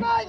Bye.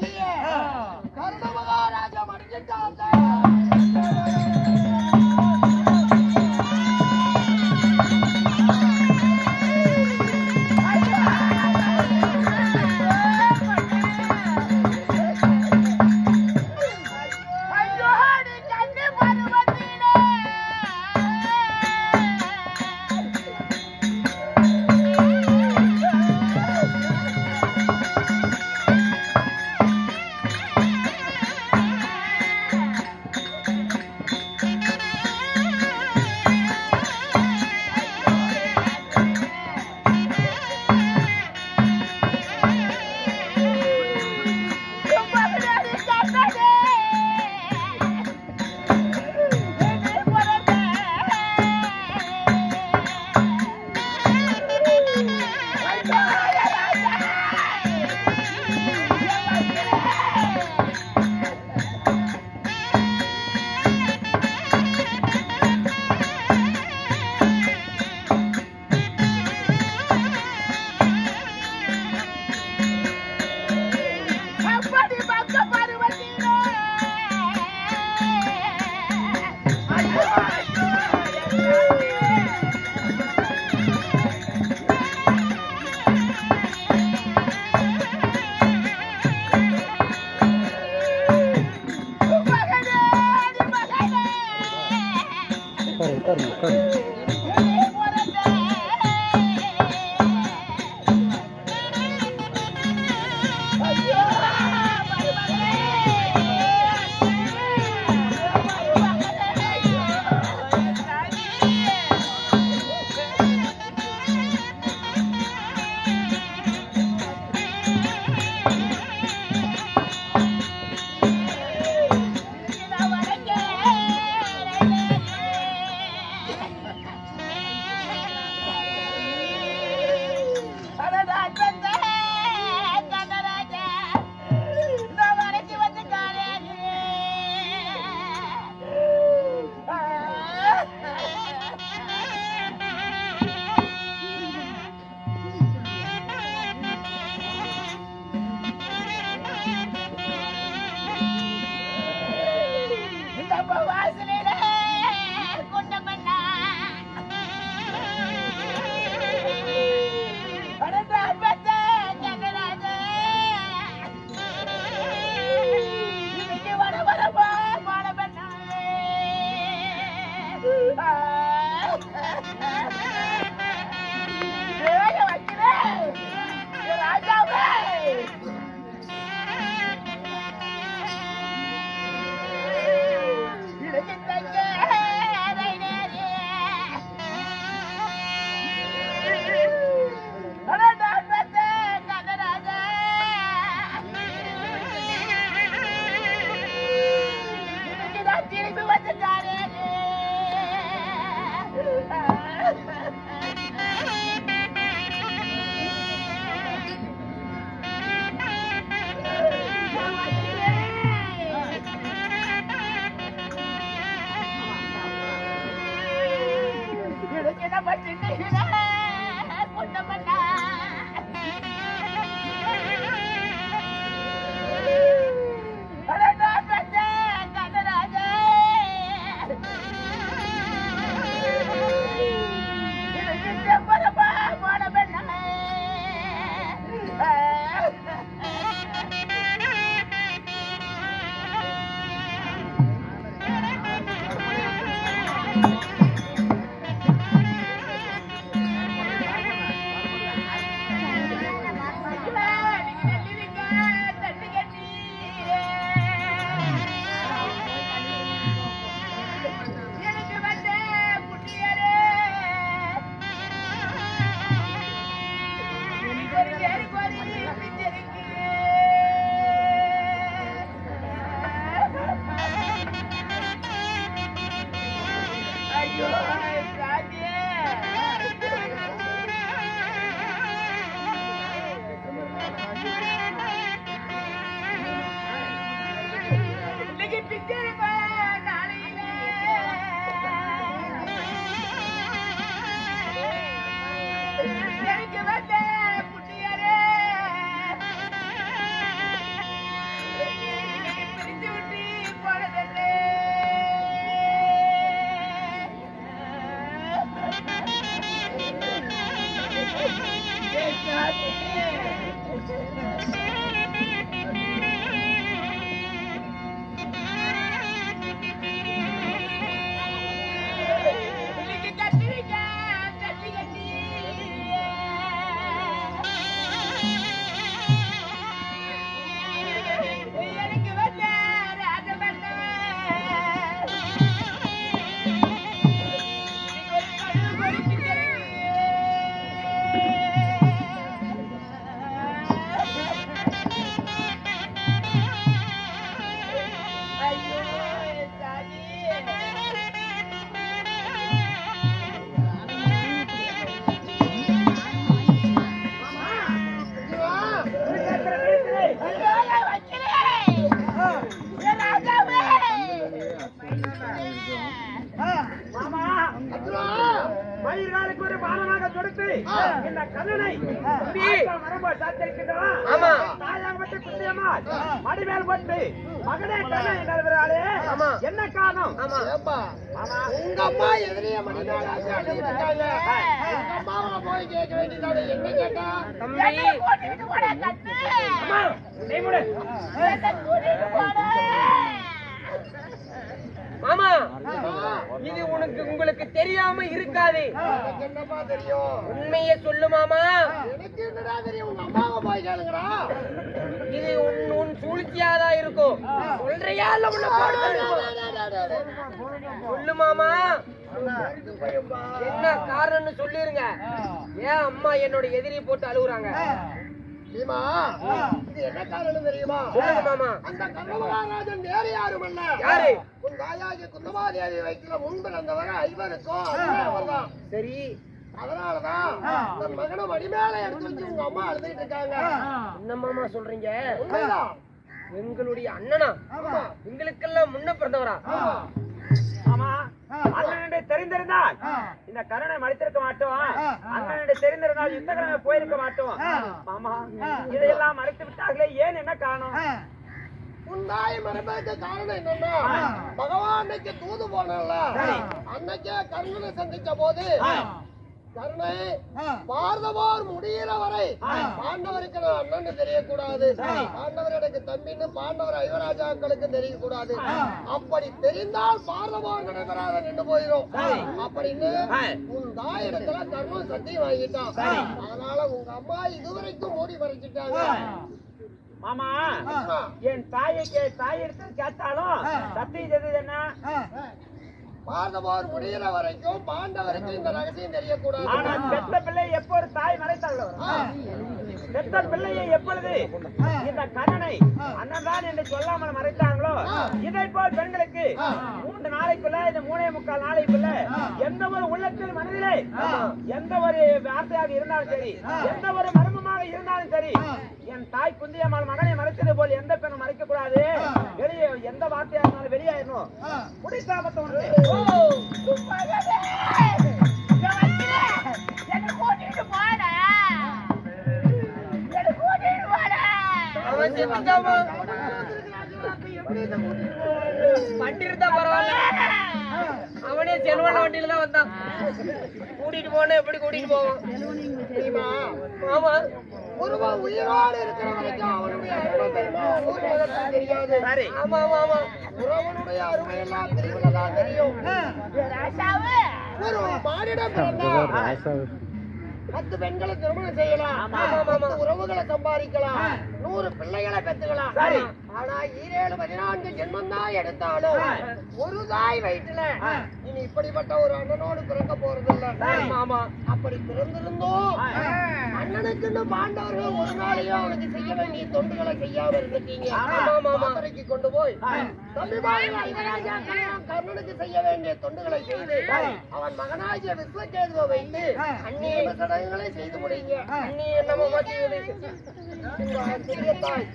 சாத்திருக்கின்றன ஆமா. தாயாகப்பட்டு குந்தியம்மாள் மடிமேல் கொண்டு மகனே என்ன காரணம்? அம்மா எதிரியே போய் கேட்க வேண்டியதோட என்ன கேட்டா? இது உனக்கு உங்களுக்கு தெரியாம இருக்காது. உண்மையை சொல்லு மாமா. எனக்கு என்னடா தெரியும்? உங்க அம்மாவை போய் கேளுங்கடா. இது உன் உன் சூழ்ச்சியாதான் இருக்கும்? சொல்றியா? இல்ல சொல்லு மாமா. என்ன காரணம்னு சொல்லிருங்க. ஏன் அம்மா என்னோட எதிரி போட்டு அழுகுறாங்க? பீமா இது என்ன காரணம் தெரியுமா? மாமா. அந்த கர்மமகாராஜன் வேற யாரும் அல்ல. யாரு? உன் தாயாகி குந்தமாதேவி வயிற்றுல முன்பு வந்தவர ஐவருக்கும் சரி. அதனாலதான் தன் மகனை மடிமேல எடுத்து வச்சு உங்க அம்மா அழுதுகிட்டு இருக்காங்க. என்ன மாமா சொல்றீங்க? உண்மைதான். எங்களுடைய அண்ணனா? எங்களுக்கெல்லாம் முன்ன பிறந்தவரா? ஆமா. அண்ணனுடைய தெரிந்திருந்தால் இந்த கருணை மடித்திருக்க மாட்டோம். அண்ணனுடைய தெரிந்திருந்தால் யுத்த கிழமை போயிருக்க மாட்டோம். மாமா இதையெல்லாம் மறைத்து விட்டார்களே ஏன் என்ன காரணம்? உன் தாய் மரபுக்கு காரணம் என்னன்னா பகவான் அன்னைக்கு தூது போனல அன்னைக்கே கர்ணனை சந்திச்ச போது கருணை பார்தவோர் முடியிற வரை பாண்டவருக்கு நான் அண்ணன் தெரியக்கூடாது. பாண்டவர் எனக்கு தம்பின்னு பாண்டவர் ஐவராஜாக்களுக்கு தெரியக்கூடாது. அப்படி தெரிந்தால் பார்தவோர் நடைபெறாத நின்று போயிடும் அப்படின்னு உன் தாய் இடத்துல கர்ணன் சத்தியம் வாங்கிட்டான் அதனால உங்க அம்மா இதுவரைக்கும் மூடி மறைச்சிட்டாங்க மாமா ஆமா. என் தாயை தாய் எடுத்து கேட்டாலும் சத்தியம் செய்தது என்ன? பார்தவோர் முடியிற வரைக்கும் பாண்டவருக்கு இந்த ரகசியம் தெரியக்கூடாது. பெத்த பிள்ளை எப்போது தாய் மறைத்தாளோ பெத்த பிள்ளையை எப்பொழுது இந்த கண்ணனை அண்ணன் தான் என்று சொல்லாமல் மறைத்தாங்களோ? இதை போல் பெண்களுக்கு மூன்று நாளைக்குள்ள இந்த மூணே முக்கால் நாளைக்குள்ள எந்த ஒரு உள்ளத்தில் மனதிலே எந்த ஒரு வார்த்தையாக இருந்தாலும் சரி எந்த ஒரு மர்மமாக இருந்தாலும் சரி என் தாய் குந்தியம்மாள் மகனை மறைத்தது போல் எந்த பெண்ணும் மறைக்க கூடாது வெளியே எந்த வார்த்தையா இருந்தாலும் வெளியாயிடணும் குடிசாபத்தை உண்டு மகனே, இங்க வைக்கிறே. என்னை கூட்டிட்டு போடா. என்னை கூட்டிட்டு போடா. அவன் செத்துட்டாமா வண்டி இருந்தா பரவாயில்ல. அவனே செல்வன வண்டியில தான் வந்தான். கூட்டிட்டு போன எப்படி கூட்டிட்டு போவான்? தெரியுமா? ஆமா. ஒருவன் உயிரோடு இருக்கிற வரைக்கும் அவனுடைய அருமை தெரியாது. ஆமா ஆமா ஆமா. உறவனுடைய அருமை எல்லாம் தெரிவதுதான் தெரியும் ராசாவு, ஒரு மானிடம் பிறந்தா பத்து பெண்களை திருமணம் செய்யலாம். உறவுகளை சம்பாதிக்கலாம். நூறு பிள்ளைகளை பெத்துக்கலாம். ஆனா ஈரேழு பதினான்கு ஜென்மம் தான் எடுத்தாலும் ஒரு தாய் வயிற்றுல இனி இப்படிப்பட்ட ஒரு அண்ணனோடு பிறக்க போறதில்ல. ஆமா ஆமா அப்படி பிறந்திருந்தோம். அண்ணனுக்குன்னு பாண்டவர்கள் ஒரு நாளையும் அவனுக்கு செய்ய வேண்டிய தொண்டுகளை செய்யாம இருந்துட்டீங்க மாமரைக்கு கொண்டு போய் கர்ணனுக்கு செய்ய வேண்டிய தொண்டுகளை செய்து அவன் மகனாகிய விஸ்வகேதுவை வைத்து அந்நிய சடங்குகளை செய்து முடியுங்க நீ என்னமா மாத்தீங்க சிறிய தாய்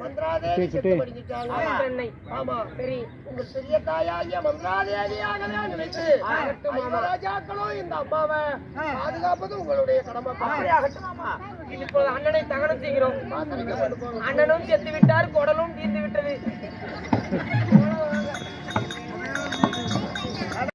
மந்திராதேவி செத்து ஆமா. சரி. உங்க சிறிய தாயாகிய நினைத்து ராஜாக்களும் இந்த அம்மாவை பாதுகாப்பது உங்களுடைய கடமை. அப்படி ஆகட்டும் மாமா. இப்போ அண்ணனை தகனம் செய்கிறோம். அண்ணனும் செத்து விட்டார் குடலும் தீர்ந்து விட்டது